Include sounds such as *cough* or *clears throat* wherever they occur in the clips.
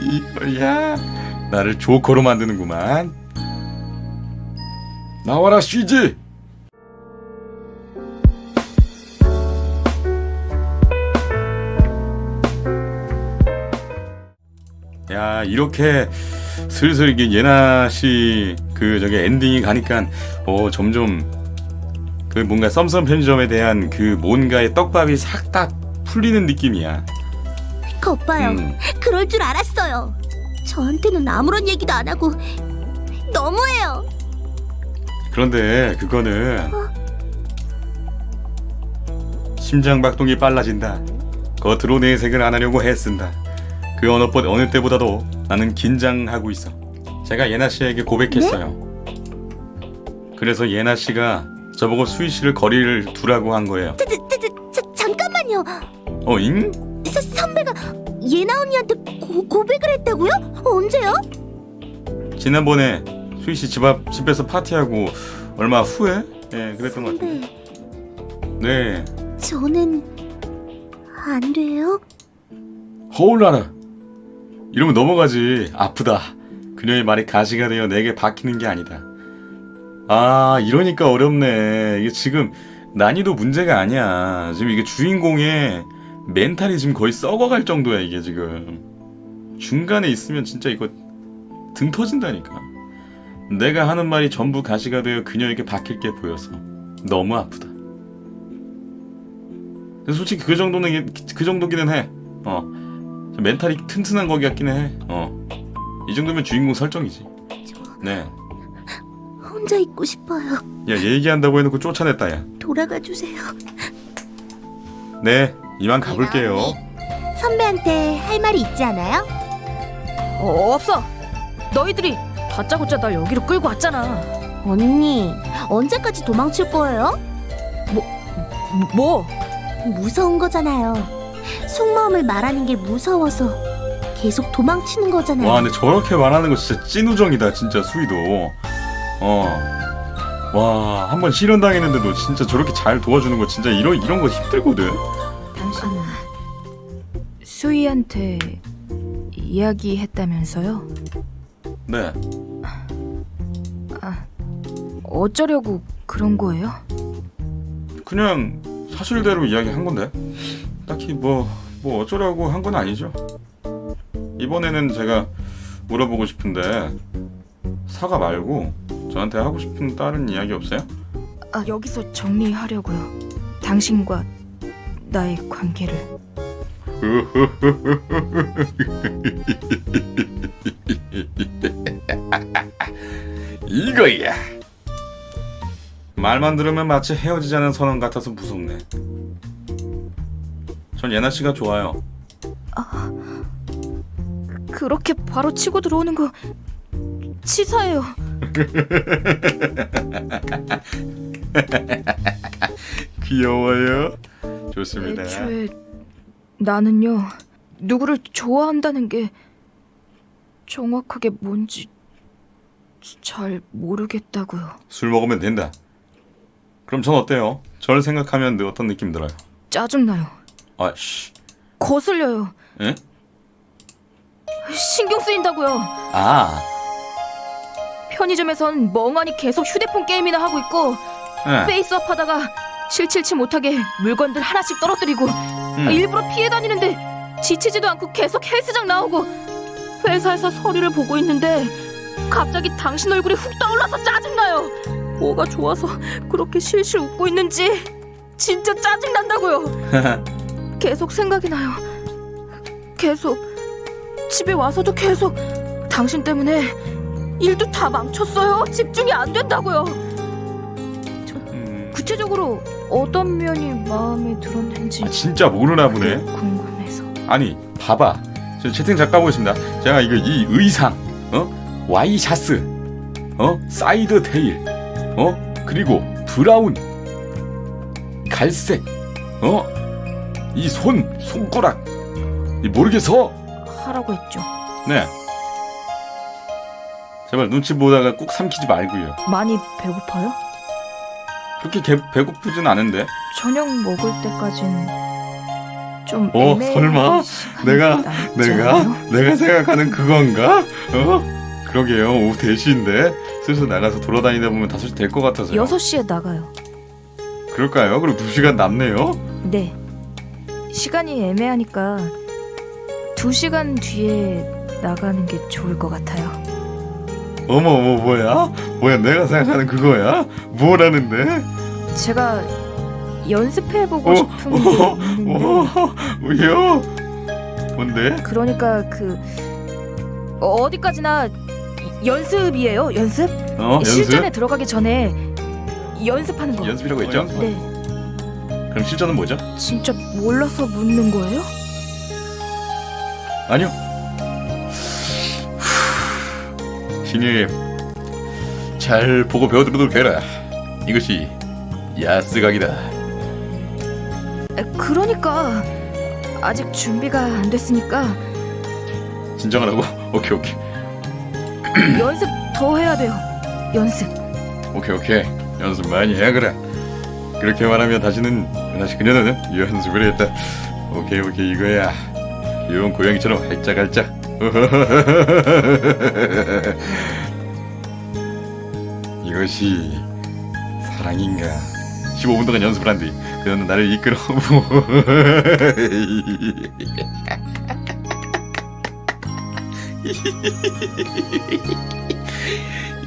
이거야. 나를 조커로 만드는구만. 나와라 쉬지. 야 이렇게 슬슬 이게 예나 씨 그 저기 엔딩이 가니까 어 점점 그 뭔가 썸썸 편의점에 대한 그 뭔가의 떡밥이 싹 다 풀리는 느낌이야. 거봐요. 음. 그럴 줄 알았어요. 저한테는 아무런 얘기도 안 하고 너무해요. 그런데 그거는 심장 박동이 빨라진다. 겉으로 내색을 안 하려고 애쓴다. 그 어느, 보- 어느 때보다도 나는 긴장하고 있어. 제가 예나 씨에게 고백했어요. 그래서 예나 씨가 저보고 수희 씨를 거리를 두라고 한 거예요. 저, 저, 저, 저, 저, 잠깐만요. 어잉? 서, 선배가 예나 언니한테 고, 고백을 했다고요? 언제요? 지난번에 수희 씨 집 앞 집에서 파티하고 얼마 후에 예 그랬던 것 같아요. 선배, 네. 저는 안 돼요. 허울나라 이러면 넘어가지 아프다 그녀의 말이 가시가 되어 내게 박히는 게 아니다 아 이러니까 어렵네 이게 지금 난이도 문제가 아니야 지금 이게 주인공의 멘탈이 지금 거의 썩어갈 정도야 이게 지금 중간에 있으면 진짜 이거 등 터진다니까 내가 하는 말이 전부 가시가 되어 그녀에게 박힐 게 보여서 너무 아프다 솔직히 그 정도는 그 정도기는 해어 저 멘탈이 튼튼한 거기 같기는 해. 어. 이 정도면 주인공 설정이지. 네. 혼자 있고 싶어요. 야 얘기한다고 해놓고 쫓아냈다 야. 돌아가 주세요. 네. 이만 가볼게요. 선배한테 할 말이 있지 않아요? 어, 없어. 너희들이 다짜고짜 날 여기로 끌고 왔잖아. 언니, 언제까지 도망칠 거예요? 뭐? 무서운 거잖아요. 속마음을 말하는 게 무서워서 계속 도망치는 거잖아요. 와 근데 저렇게 말하는 거 진짜 찐우정이다 진짜 수위도. 어. 와 한 번 실현 당했는데도 진짜 저렇게 잘 도와주는 거 진짜 이런 이런 거 힘들거든. 수희한테 이야기했다면서요? 네. 어쩌려고 그런 거예요? 그냥 사실대로 이야기한 건데. 딱히 뭐 뭐 어쩌라고 한 건 아니죠. 이번에는 제가 물어보고 싶은데 사과 말고 저한테 하고 싶은 다른 이야기 없어요? 아, 여기서 정리하려고요. 당신과 나의 관계를. *laughs* 이거야. 말만 들으면 마치 헤어지자는 선언 같아서 무섭네. 전 예나 씨가 좋아요. 그렇게 바로 치고 들어오는 거 치사해요. *laughs* 귀여워요. 좋습니다. 애초에 나는요 누구를 좋아한다는 게 정확하게 뭔지 잘 모르겠다고요. 술 먹으면 된다. 그럼 전 어때요? 절 생각하면 어떤 느낌 들어요? 짜증나요. 아, 씨. 거슬려요. 예? 신경 쓰인다고요. 아, 편의점에선 멍하니 계속 휴대폰 게임이나 하고 있고 예. 페이스업 하다가 칠칠치 못하게 물건들 하나씩 떨어뜨리고 음. 일부러 피해 다니는데 지치지도 않고 계속 헬스장 나오고 회사에서 서류를 보고 있는데 갑자기 당신 얼굴이 훅 떠올라서 짜증나요. 뭐가 좋아서 그렇게 실실 웃고 있는지 진짜 짜증난다고요. *laughs* 계속 생각이 나요. 계속 집에 와서도 계속 당신 때문에 일도 다 망쳤어요. 집중이 안 된다고요. 음. 구체적으로 어떤 면이 마음에 들었는지 아, 진짜 모르나 보네. 궁금해서. 아니, 봐봐. 저 채팅 잠깐 보겠습니다. 제가 이거 이 의상, 어? 와이샤스, 어? 사이드 테일, 어? 그리고 브라운, 갈색, 어? 이 손, 손가락. 이 모르겠어. 하라고 했죠. 네. 제발 눈치 보다가 꼭 삼키지 말고요. 많이 배고파요? 그렇게 개, 배고프진 않은데. 저녁 먹을 때까진 좀 어, 애매한 설마? 시간이 내가 남지 내가 않아요? 내가 생각하는 그건가? 어? 그러게요. 오후 4시인데 슬슬 나가서 돌아다니다 보면 5시 될 것 같아서요. 6시에 나가요. 그럴까요? 그럼 2시간 남네요. 네. 시간이 애매하니까 2시간 뒤에 나가는 게 좋을 것 같아요. 어머 어머 뭐야? 뭐야 내가 생각하는 그거야? 뭐라는데? 제가 연습해 보고 어, 싶은 게 어, 있는데 어, 왜요? 뭔데? 그러니까 그 어, 어디까지나 연습이에요. 연습? 어 실전에 연습? 들어가기 전에 연습하는 거. 연습이라고 했죠? 어, 네. 그럼 실전은 뭐죠? 진짜 몰라서 묻는 거예요? 아니요. 신입 잘 보고 배워들도록 해라. 이것이 야스각이다. 에, 그러니까 아직 준비가 안 됐으니까 진정하라고? 오케이 오케이 *clears throat* 연습 더 해야 돼요. 연습. 오케이 오케이 연습 많이 해 그래. 그렇게 말하면 다시는 다시 그녀는 연습을 했다. 오케이 오케이 이거야. 귀여운 고양이처럼 활짝활짝. *laughs* 이것이 사랑인가? 15분 동안 연습을 한 뒤. 그녀는 나를 이끌어 *laughs*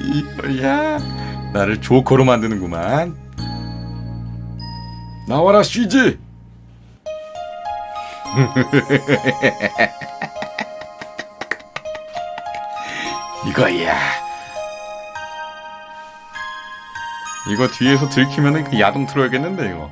이거야. 나를 조커로 만드는구만. 나와라 쉬지 *laughs* 이거야. 이거 뒤에서 들키면은 그 야동 틀어야겠는데 이거